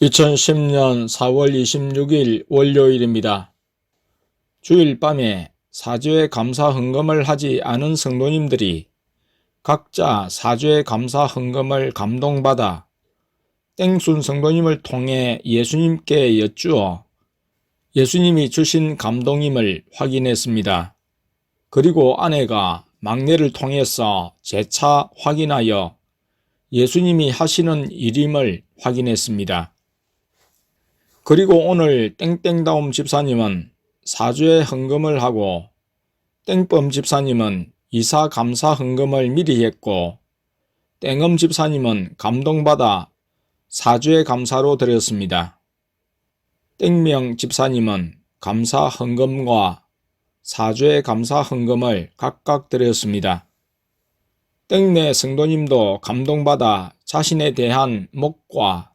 2010년 4월 26일 월요일입니다. 주일 밤에 사죄 감사 헌금을 하지 않은 성도님들이 각자 사죄 감사 헌금을 감동받아 땡순 성도님을 통해 예수님께 여쭈어 예수님이 주신 감동임을 확인했습니다. 그리고 아내가 막내를 통해서 재차 확인하여 예수님이 하시는 일임을 확인했습니다. 그리고 오늘 땡땡다움 집사님은 사죄 헌금을 하고 땡범 집사님은 이사 감사 헌금을 미리 했고 땡엄 집사님은 감동받아 사죄 감사로 드렸습니다. 땡명 집사님은 감사 헌금과 사죄 감사 헌금을 각각 드렸습니다. 땡내 성도님도 감동받아 자신에 대한 목과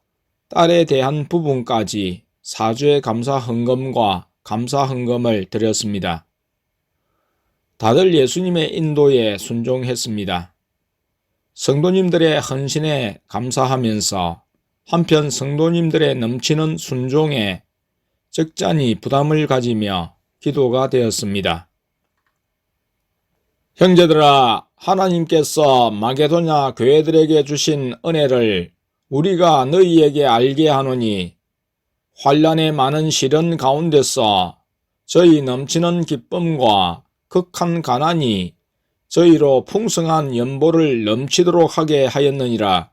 딸에 대한 부분까지 사죄 감사 헌금과 감사 헌금을 드렸습니다. 다들 예수님의 인도에 순종했습니다. 성도님들의 헌신에 감사하면서 한편 성도님들의 넘치는 순종에 적잖이 부담을 가지며 기도가 되었습니다. 형제들아, 하나님께서 마게도냐 교회들에게 주신 은혜를 우리가 너희에게 알게 하노니 환란의 많은 시련 가운데서 저희 넘치는 기쁨과 극한 가난이 저희로 풍성한 연보를 넘치도록 하게 하였느니라.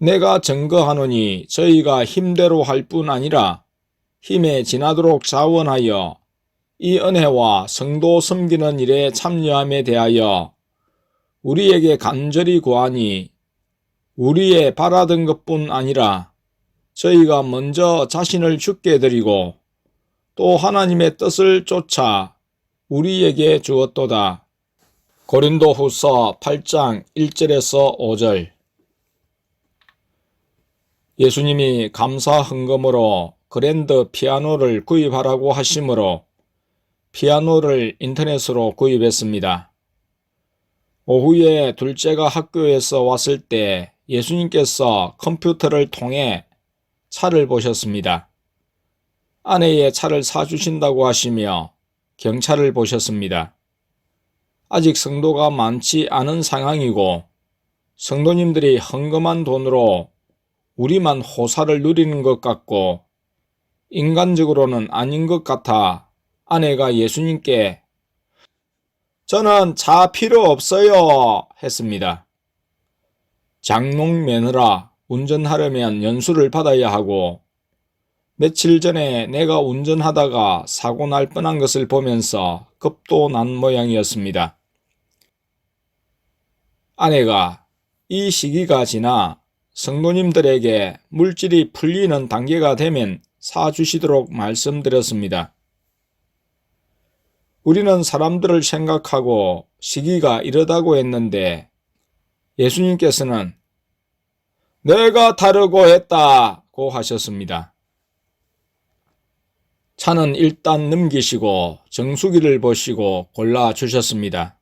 내가 증거하노니 저희가 힘대로 할 뿐 아니라 힘에 지나도록 자원하여 이 은혜와 성도 섬기는 일에 참여함에 대하여 우리에게 간절히 구하니 우리의 바라던 것뿐 아니라 저희가 먼저 자신을 죽게 드리고 또 하나님의 뜻을 쫓아 우리에게 주었도다. 고린도 후서 8장 1절에서 5절 예수님이 감사 헌금으로 그랜드 피아노를 구입하라고 하시므로 피아노를 인터넷으로 구입했습니다. 오후에 둘째가 학교에서 왔을 때 예수님께서 컴퓨터를 통해 차를 보셨습니다. 아내의 차를 사주신다고 하시며 경찰을 보셨습니다. 아직 성도가 많지 않은 상황이고 성도님들이 헌금한 돈으로 우리만 호사를 누리는 것 같고 인간적으로는 아닌 것 같아 아내가 예수님께 저는 차 필요 없어요 했습니다. 장롱 매느라 운전하려면 연수를 받아야 하고 며칠 전에 내가 운전하다가 사고 날 뻔한 것을 보면서 겁도 난 모양이었습니다. 아내가 이 시기가 지나 성도님들에게 물질이 풀리는 단계가 되면 사주시도록 말씀드렸습니다. 우리는 사람들을 생각하고 시기가 이러다고 했는데 예수님께서는 내가 다르고 했다고 하셨습니다. 차는 일단 넘기시고 정수기를 보시고 골라 주셨습니다.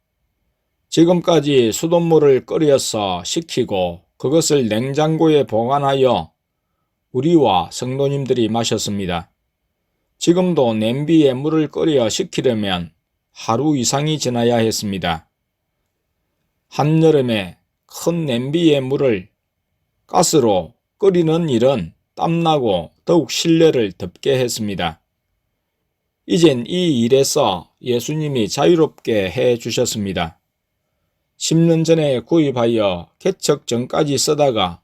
지금까지 수돗물을 끓여서 식히고 그것을 냉장고에 보관하여 우리와 성도님들이 마셨습니다. 지금도 냄비에 물을 끓여 식히려면 하루 이상이 지나야 했습니다. 한여름에 큰 냄비에 물을 가스로 끓이는 일은 땀나고 더욱 신뢰를 덮게 했습니다. 이젠 이 일에서 예수님이 자유롭게 해 주셨습니다. 10년 전에 구입하여 개척 전까지 쓰다가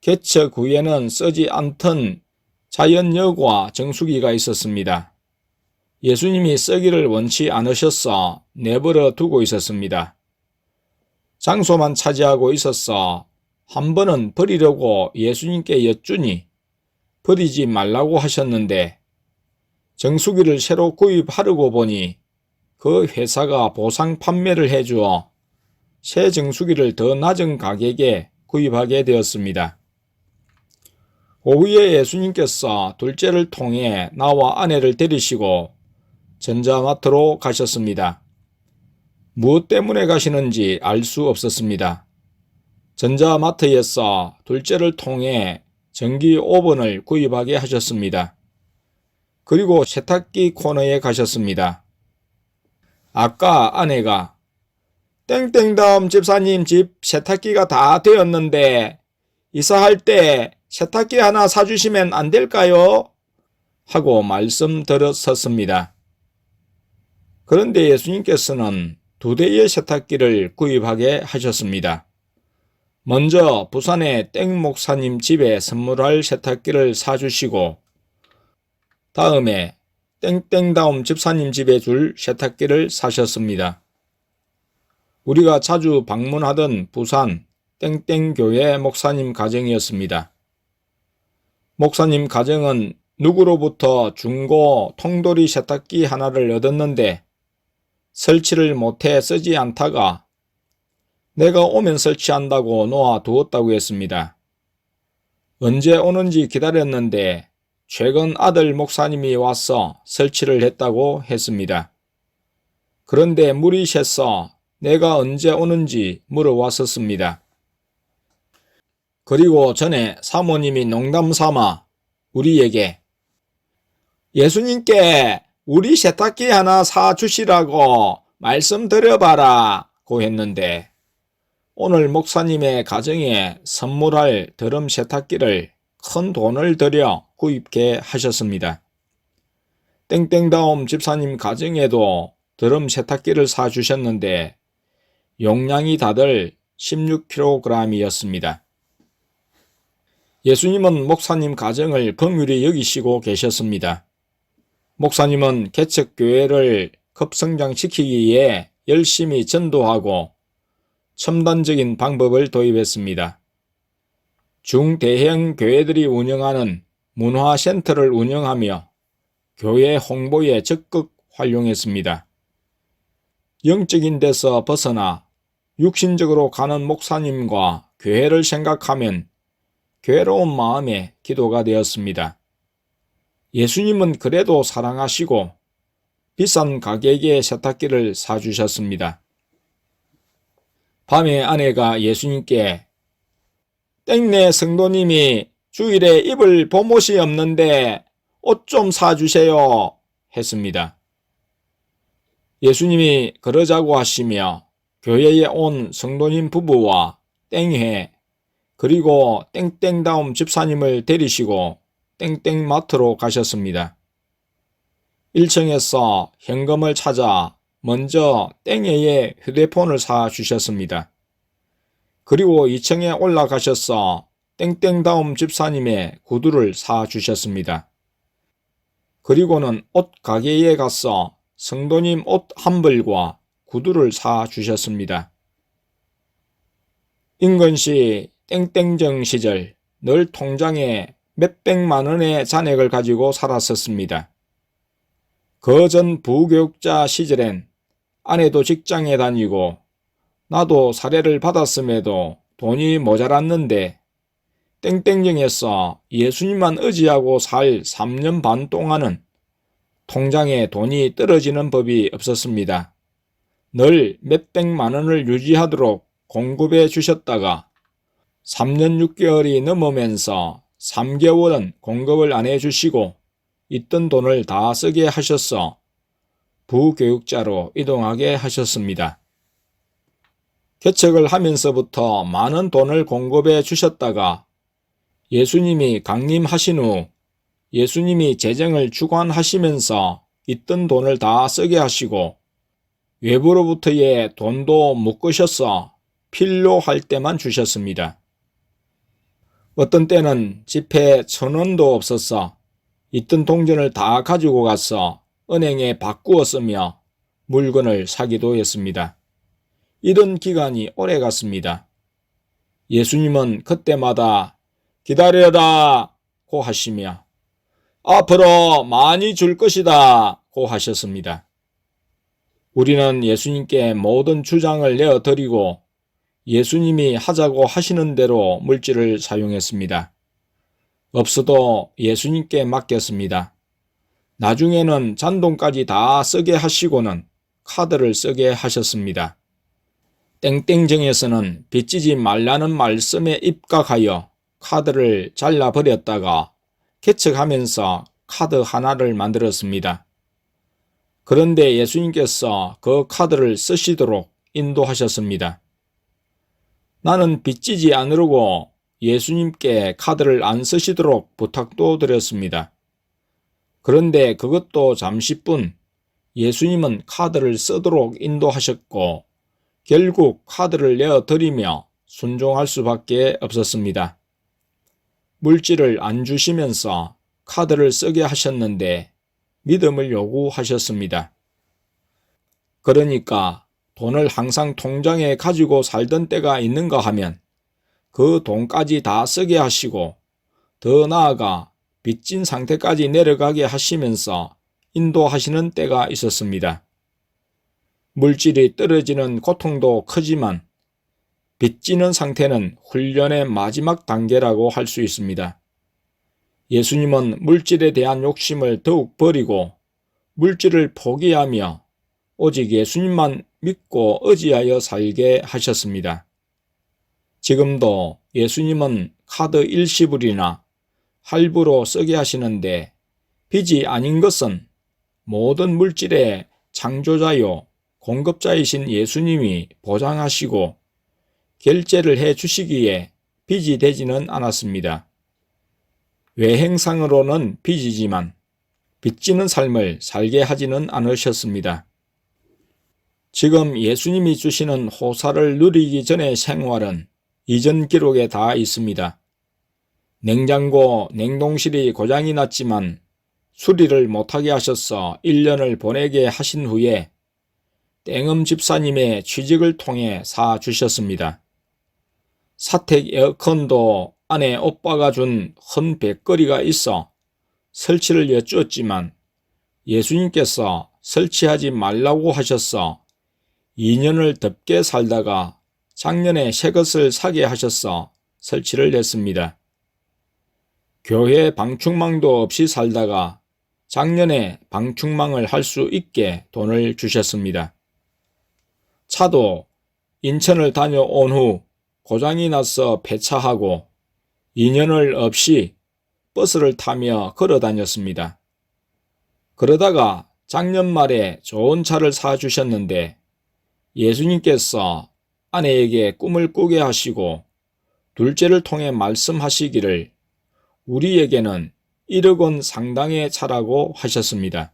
개척 후에는 쓰지 않던 자연여과 정수기가 있었습니다. 예수님이 쓰기를 원치 않으셔서 내버려 두고 있었습니다. 장소만 차지하고 있었어 한 번은 버리려고 예수님께 여쭈니 버리지 말라고 하셨는데 정수기를 새로 구입하려고 보니 그 회사가 보상 판매를 해주어 새 정수기를 더 낮은 가격에 구입하게 되었습니다. 오후에 예수님께서 둘째를 통해 나와 아내를 데리시고 전자마트로 가셨습니다. 무엇 때문에 가시는지 알 수 없었습니다. 전자마트에서 둘째를 통해 전기 오븐을 구입하게 하셨습니다. 그리고 세탁기 코너에 가셨습니다. 아까 아내가 땡땡다음 집사님 집 세탁기가 다 되었는데 이사할 때 세탁기 하나 사주시면 안 될까요? 하고 말씀드렸었습니다. 그런데 예수님께서는 두 대의 세탁기를 구입하게 하셨습니다. 먼저 부산의 땡 목사님 집에 선물할 세탁기를 사주시고 다음에 땡땡다움 집사님 집에 줄 세탁기를 사셨습니다. 우리가 자주 방문하던 부산 땡땡교회 목사님 가정이었습니다. 목사님 가정은 누구로부터 중고 통돌이 세탁기 하나를 얻었는데 설치를 못해 쓰지 않다가 내가 오면 설치한다고 놓아 두었다고 했습니다. 언제 오는지 기다렸는데 최근 아들 목사님이 와서 설치를 했다고 했습니다. 그런데 물이 샜어 내가 언제 오는지 물어왔었습니다. 그리고 전에 사모님이 농담 삼아 우리에게 예수님께 우리 세탁기 하나 사주시라고 말씀드려봐라 고 했는데 오늘 목사님의 가정에 선물할 드럼 세탁기를 큰 돈을 들여 구입게 하셨습니다. 땡땡다움 집사님 가정에도 드럼 세탁기를 사주셨는데 용량이 다들 16kg이었습니다. 예수님은 목사님 가정을 긍휼히 여기시고 계셨습니다. 목사님은 개척교회를 급성장시키기 위해 열심히 전도하고 첨단적인 방법을 도입했습니다. 중대형 교회들이 운영하는 문화센터를 운영하며 교회 홍보에 적극 활용했습니다. 영적인 데서 벗어나 육신적으로 가는 목사님과 교회를 생각하면 괴로운 마음에 기도가 되었습니다. 예수님은 그래도 사랑하시고 비싼 가격의 세탁기를 사주셨습니다. 밤에 아내가 예수님께 땡내 성도님이 주일에 입을 봄옷이 없는데 옷 좀 사주세요 했습니다. 예수님이 그러자고 하시며 교회에 온 성도님 부부와 땡회 그리고 땡땡다움 집사님을 데리시고 땡땡마트로 가셨습니다. 1층에서 현금을 찾아 먼저 땡에의 휴대폰을 사 주셨습니다. 그리고 2층에 올라가셔서 땡땡다움 집사님의 구두를 사 주셨습니다. 그리고는 옷 가게에 가서 성도님 옷 한 벌과 구두를 사 주셨습니다. 인근시 땡땡정 시절 늘 통장에 몇백만 원의 잔액을 가지고 살았었습니다. 그 전 부교육자 시절엔 아내도 직장에 다니고 나도 사례를 받았음에도 돈이 모자랐는데 땡땡정에서 예수님만 의지하고 살 3년 반 동안은 통장에 돈이 떨어지는 법이 없었습니다. 늘 몇백만 원을 유지하도록 공급해 주셨다가 3년 6개월이 넘으면서 3개월은 공급을 안 해주시고 있던 돈을 다 쓰게 하셔서 부교육자로 이동하게 하셨습니다. 개척을 하면서부터 많은 돈을 공급해 주셨다가 예수님이 강림하신 후 예수님이 재정을 주관하시면서 있던 돈을 다 쓰게 하시고 외부로부터의 돈도 못 끄셔서 필요할 때만 주셨습니다. 어떤 때는 집에 천 원도 없어서 있던 동전을 다 가지고 가서 은행에 바꾸어 쓰며 물건을 사기도 했습니다. 이런 기간이 오래 갔습니다. 예수님은 그때마다 기다려라 고 하시며 앞으로 많이 줄 것이다 고 하셨습니다. 우리는 예수님께 모든 주장을 내어드리고 예수님이 하자고 하시는 대로 물질을 사용했습니다. 없어도 예수님께 맡겼습니다. 나중에는 잔돈까지 다 쓰게 하시고는 카드를 쓰게 하셨습니다. 땡땡정에서는 빚지지 말라는 말씀에 입각하여 카드를 잘라버렸다가 개척하면서 카드 하나를 만들었습니다. 그런데 예수님께서 그 카드를 쓰시도록 인도하셨습니다. 나는 빚지지 않으려고 예수님께 카드를 안 쓰시도록 부탁도 드렸습니다. 그런데 그것도 잠시뿐 예수님은 카드를 쓰도록 인도하셨고 결국 카드를 내어드리며 순종할 수밖에 없었습니다. 물질을 안 주시면서 카드를 쓰게 하셨는데 믿음을 요구하셨습니다. 그러니까 돈을 항상 통장에 가지고 살던 때가 있는가 하면 그 돈까지 다 쓰게 하시고 더 나아가 빚진 상태까지 내려가게 하시면서 인도하시는 때가 있었습니다. 물질이 떨어지는 고통도 크지만 빚지는 상태는 훈련의 마지막 단계라고 할 수 있습니다. 예수님은 물질에 대한 욕심을 더욱 버리고 물질을 포기하며 오직 예수님만 믿고 의지하여 살게 하셨습니다. 지금도 예수님은 카드 일시불이나 할부로 쓰게 하시는데 빚이 아닌 것은 모든 물질의 창조자요 공급자이신 예수님이 보장하시고 결제를 해 주시기에 빚이 되지는 않았습니다. 외행상으로는 빚이지만 빚지는 삶을 살게 하지는 않으셨습니다. 지금 예수님이 주시는 호사를 누리기 전의 생활은 이전 기록에 다 있습니다. 냉장고, 냉동실이 고장이 났지만 수리를 못하게 하셔서 1년을 보내게 하신 후에 땡음 집사님의 취직을 통해 사 주셨습니다. 사택 에어컨도 안에 오빠가 준 헌 백거리가 있어 설치를 여쭈었지만 예수님께서 설치하지 말라고 하셨어 2년을 덥게 살다가 작년에 새 것을 사게 하셔서 설치를 했습니다. 교회 방충망도 없이 살다가 작년에 방충망을 할 수 있게 돈을 주셨습니다. 차도 인천을 다녀온 후 고장이 나서 폐차하고 2년을 없이 버스를 타며 걸어 다녔습니다. 그러다가 작년 말에 좋은 차를 사주셨는데 예수님께서 아내에게 꿈을 꾸게 하시고 둘째를 통해 말씀하시기를 우리에게는 1억 원 상당의 차라고 하셨습니다.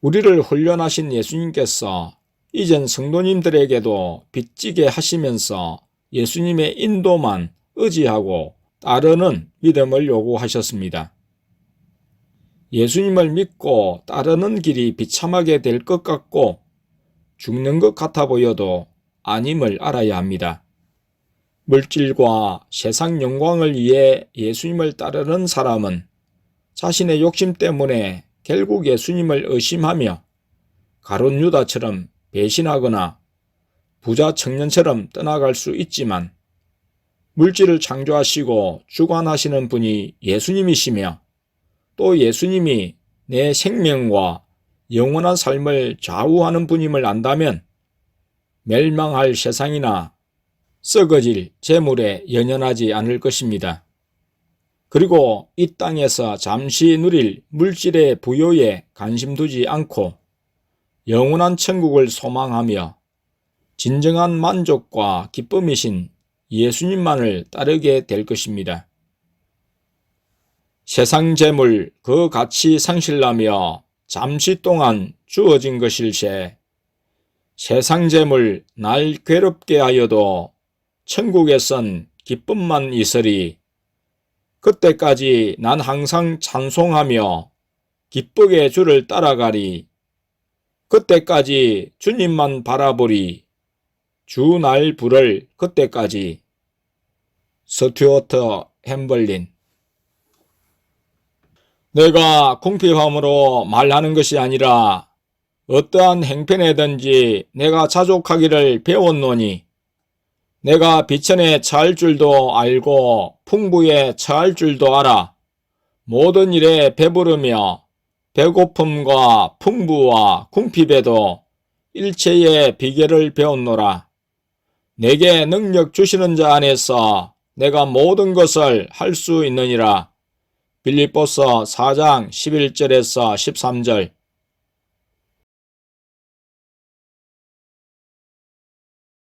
우리를 훈련하신 예수님께서 이젠 성도님들에게도 빚지게 하시면서 예수님의 인도만 의지하고 따르는 믿음을 요구하셨습니다. 예수님을 믿고 따르는 길이 비참하게 될 것 같고 죽는 것 같아 보여도 아님을 알아야 합니다. 물질과 세상 영광을 위해 예수님을 따르는 사람은 자신의 욕심 때문에 결국 예수님을 의심하며 가론 유다처럼 배신하거나 부자 청년처럼 떠나갈 수 있지만 물질을 창조하시고 주관하시는 분이 예수님이시며 또 예수님이 내 생명과 영원한 삶을 좌우하는 분임을 안다면 멸망할 세상이나 썩어질 재물에 연연하지 않을 것입니다. 그리고 이 땅에서 잠시 누릴 물질의 부여에 관심 두지 않고 영원한 천국을 소망하며 진정한 만족과 기쁨이신 예수님만을 따르게 될 것입니다. 세상 재물 그 가치 상실라며 잠시 동안 주어진 것일세 세상 재물 날 괴롭게 하여도 천국에선 기쁨만 있으리. 그때까지 난 항상 찬송하며 기쁘게 주를 따라가리. 그때까지 주님만 바라보리. 주 날 부를 그때까지. 스튜어트 햄벌린. 내가 궁핍함으로 말하는 것이 아니라 어떠한 행편에든지 내가 자족하기를 배웠노니 내가 비천에 처할 줄도 알고 풍부에 처할 줄도 알아 모든 일에 배부르며 배고픔과 풍부와 궁핍에도 일체의 비결을 배웠노라. 내게 능력 주시는 자 안에서 내가 모든 것을 할 수 있느니라. 빌립보서 4장 11절에서 13절